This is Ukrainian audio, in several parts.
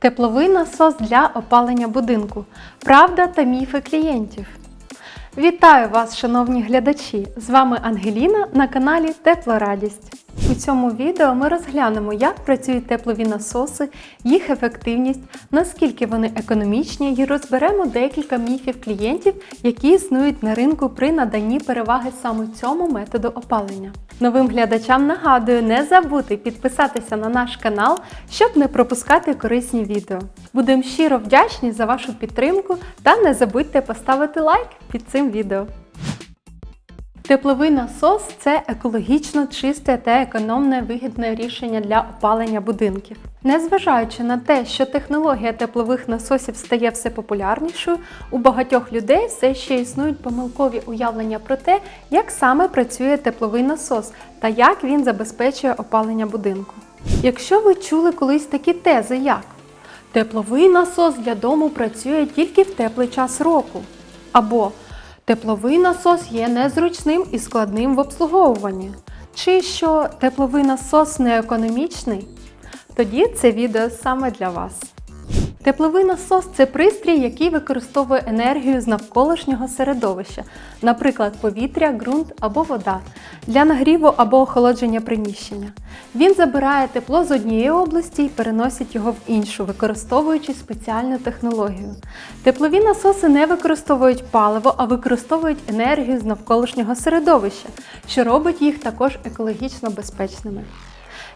Тепловий насос для опалення будинку. Правда та міфи клієнтів. Вітаю вас, шановні глядачі! З вами Ангеліна на каналі Теплорадість. У цьому відео ми розглянемо, як працюють теплові насоси, їх ефективність, наскільки вони економічні, і розберемо декілька міфів клієнтів, які існують на ринку при наданні переваги саме цьому методу опалення. Новим глядачам нагадую не забути підписатися на наш канал, щоб не пропускати корисні відео. Будемо щиро вдячні за вашу підтримку та не забудьте поставити лайк під цим відео. Тепловий насос це екологічно чисте та економне вигідне рішення для опалення будинків. Незважаючи на те, що технологія теплових насосів стає все популярнішою, у багатьох людей все ще існують помилкові уявлення про те, як саме працює тепловий насос та як він забезпечує опалення будинку. Якщо ви чули колись такі тези, як Тепловий насос для дому працює тільки в теплий час року. Або Тепловий насос є незручним і складним в обслуговуванні. Чи що тепловий насос не економічний? Тоді це відео саме для вас. Тепловий насос це пристрій, який використовує енергію з навколишнього середовища, наприклад, повітря, ґрунт або вода, для нагріву або охолодження приміщення. Він забирає тепло з однієї області і переносить його в іншу, використовуючи спеціальну технологію. Теплові насоси не використовують паливо, а використовують енергію з навколишнього середовища, що робить їх також екологічно безпечними.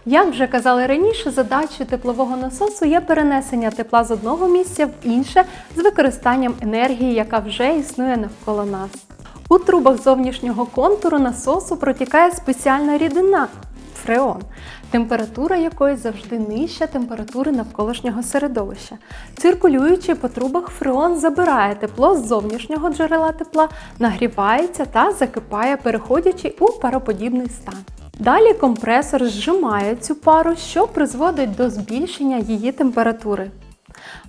Як вже казали раніше, задачею теплового насосу є перенесення тепла з одного місця в інше з використанням енергії, яка вже існує навколо нас. У трубах зовнішнього контуру насосу протікає спеціальна рідина фреон, температура якої завжди нижча температури навколишнього середовища. Циркулюючи по трубах, фреон забирає тепло з зовнішнього джерела тепла, нагрівається та закипає, переходячи у пароподібний стан. Далі компресор зжимає цю пару, що призводить до збільшення її температури.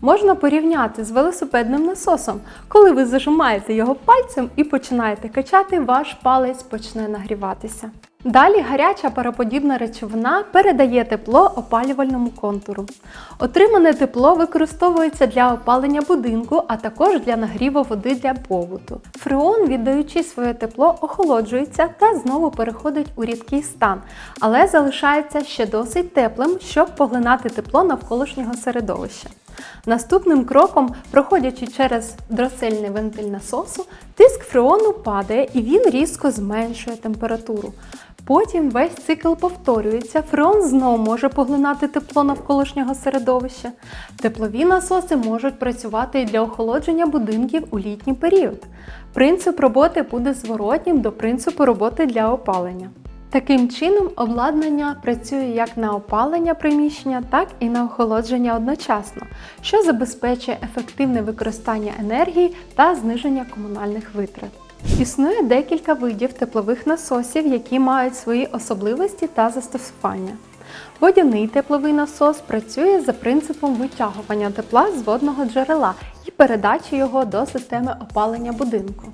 Можна порівняти з велосипедним насосом. Коли ви зажимаєте його пальцем і починаєте качати, ваш палець почне нагріватися. Далі гаряча пароподібна речовина передає тепло опалювальному контуру. Отримане тепло використовується для опалення будинку, а також для нагріву води для побуту. Фреон, віддаючи своє тепло, охолоджується та знову переходить у рідкий стан, але залишається ще досить теплим, щоб поглинати тепло навколишнього середовища. Наступним кроком, проходячи через дросельний вентиль насосу, тиск фреону падає і він різко зменшує температуру. Потім весь цикл повторюється, фреон знову може поглинати тепло навколишнього середовища. Теплові насоси можуть працювати і для охолодження будинків у літній період. Принцип роботи буде зворотнім до принципу роботи для опалення. Таким чином, обладнання працює як на опалення приміщення, так і на охолодження одночасно, що забезпечує ефективне використання енергії та зниження комунальних витрат. Існує декілька видів теплових насосів, які мають свої особливості та застосування. Водяний тепловий насос працює за принципом витягування тепла з водного джерела і передачі його до системи опалення будинку.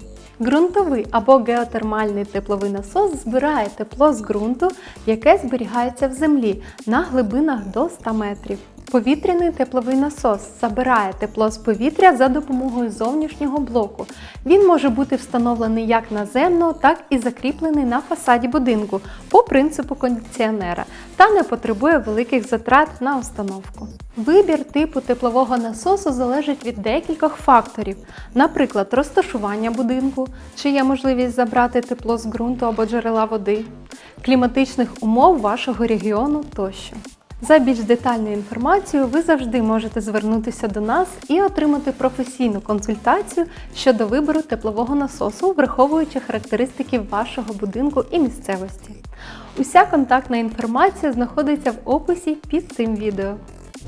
Ґрунтовий або геотермальний тепловий насос збирає тепло з ґрунту, яке зберігається в землі на глибинах до 100 метрів. Повітряний тепловий насос забирає тепло з повітря за допомогою зовнішнього блоку. Він може бути встановлений як наземно, так і закріплений на фасаді будинку по принципу кондиціонера та не потребує великих затрат на установку. Вибір типу теплового насосу залежить від декількох факторів, наприклад, розташування будинку, чи є можливість забрати тепло з ґрунту або джерела води, кліматичних умов вашого регіону тощо. За більш детальною інформацією ви завжди можете звернутися до нас і отримати професійну консультацію щодо вибору теплового насосу, враховуючи характеристики вашого будинку і місцевості. Уся контактна інформація знаходиться в описі під цим відео.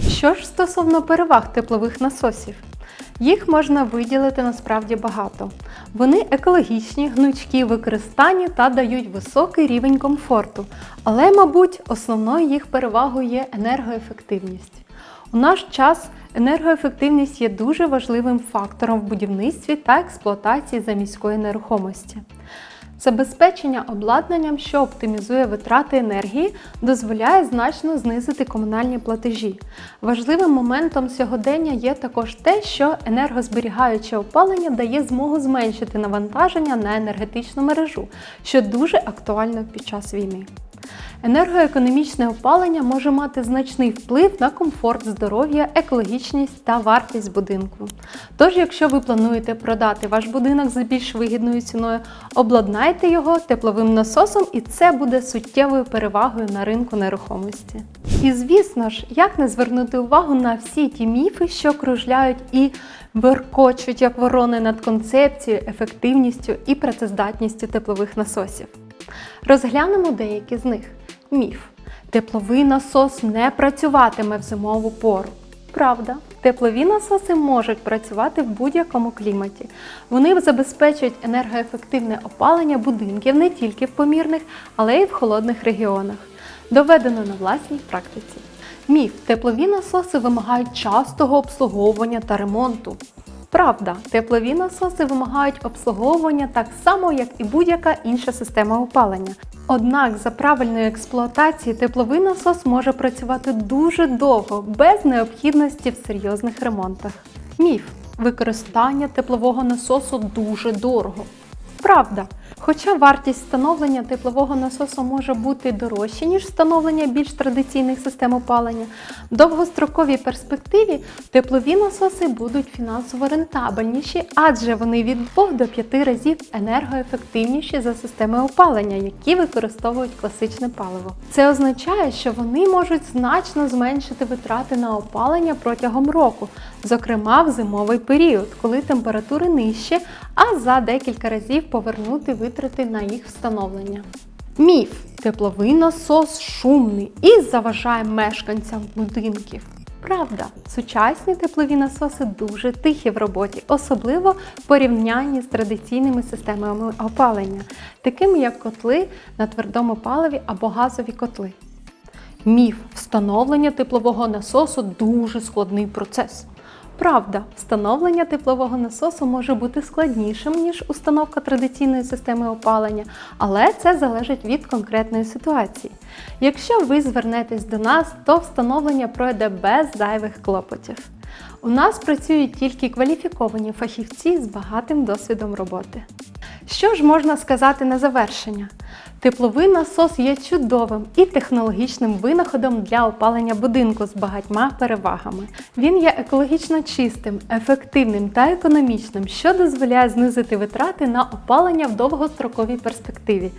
Що ж стосовно переваг теплових насосів? Їх можна виділити насправді багато. Вони екологічні, гнучкі використанні та дають високий рівень комфорту. Але, мабуть, основною їх перевагою є енергоефективність. У наш час енергоефективність є дуже важливим фактором в будівництві та експлуатації заміської нерухомості. Забезпечення обладнанням, що оптимізує витрати енергії, дозволяє значно знизити комунальні платежі. Важливим моментом сьогодення є також те, що енергозберігаюче опалення дає змогу зменшити навантаження на енергетичну мережу, що дуже актуально під час війни. Енергоекономічне опалення може мати значний вплив на комфорт здоров'я, екологічність та вартість будинку. Тож, якщо ви плануєте продати ваш будинок за більш вигідною ціною, обладнайте його тепловим насосом, і це буде суттєвою перевагою на ринку нерухомості. І звісно ж, як не звернути увагу на всі ті міфи, що кружляють і веркочуть як ворони над концепцією, ефективністю і працездатністю теплових насосів. Розглянемо деякі з них. Міф. Тепловий насос не працюватиме в зимову пору. Правда, теплові насоси можуть працювати в будь-якому кліматі. Вони забезпечують енергоефективне опалення будинків не тільки в помірних, але й в холодних регіонах. Доведено на власній практиці. Міф. Теплові насоси вимагають частого обслуговування та ремонту. Правда, теплові насоси вимагають обслуговування так само, як і будь-яка інша система опалення. Однак за правильної експлуатації тепловий насос може працювати дуже довго, без необхідності в серйозних ремонтах. Міф. Використання теплового насосу дуже дорого. Правда, хоча вартість встановлення теплового насосу може бути дорожче, ніж встановлення більш традиційних систем опалення, в довгостроковій перспективі теплові насоси будуть фінансово рентабельніші, адже вони від 2 до 5 разів енергоефективніші за системи опалення, які використовують класичне паливо. Це означає, що вони можуть значно зменшити витрати на опалення протягом року, зокрема в зимовий період, коли температури нижчі, а за декілька разів повернути витрати на їх встановлення. Міф. Тепловий насос шумний і заважає мешканцям будинків. Правда, сучасні теплові насоси дуже тихі в роботі, особливо в порівнянні з традиційними системами опалення, такими як котли на твердому паливі або газові котли. Міф встановлення теплового насосу дуже складний процес. Правда, встановлення теплового насосу може бути складнішим, ніж установка традиційної системи опалення, але це залежить від конкретної ситуації. Якщо ви звернетесь до нас, то встановлення пройде без зайвих клопотів. У нас працюють тільки кваліфіковані фахівці з багатим досвідом роботи. Що ж можна сказати на завершення? Тепловий насос є чудовим і технологічним винаходом для опалення будинку з багатьма перевагами. Він є екологічно чистим, ефективним та економічним, що дозволяє знизити витрати на опалення в довгостроковій перспективі.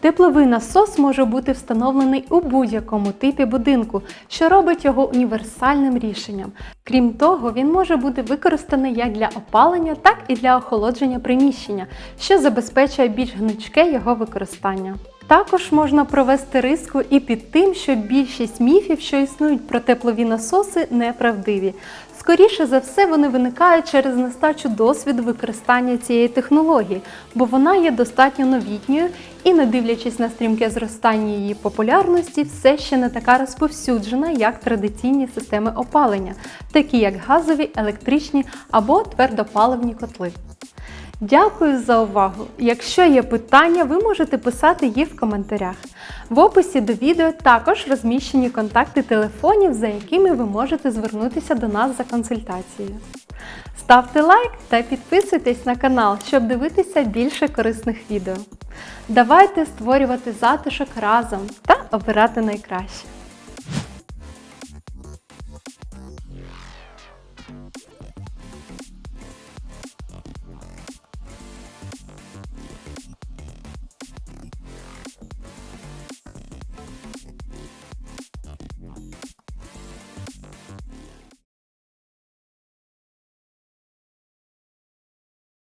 Тепловий насос може бути встановлений у будь-якому типі будинку, що робить його універсальним рішенням. Крім того, він може бути використаний як для опалення, так і для охолодження приміщення, що забезпечує більш гнучке його використання. Також можна провести риску і під тим, що більшість міфів, що існують про теплові насоси, неправдиві. Скоріше за все, вони виникають через нестачу досвіду використання цієї технології, бо вона є достатньо новітньою і, не дивлячись на стрімке зростання її популярності, все ще не така розповсюджена, як традиційні системи опалення, такі як газові, електричні або твердопаливні котли. Дякую за увагу! Якщо є питання, ви можете писати їх в коментарях. В описі до відео також розміщені контакти телефонів, за якими ви можете звернутися до нас за консультацією. Ставте лайк та підписуйтесь на канал, щоб дивитися більше корисних відео. Давайте створювати затишок разом та обирати найкраще.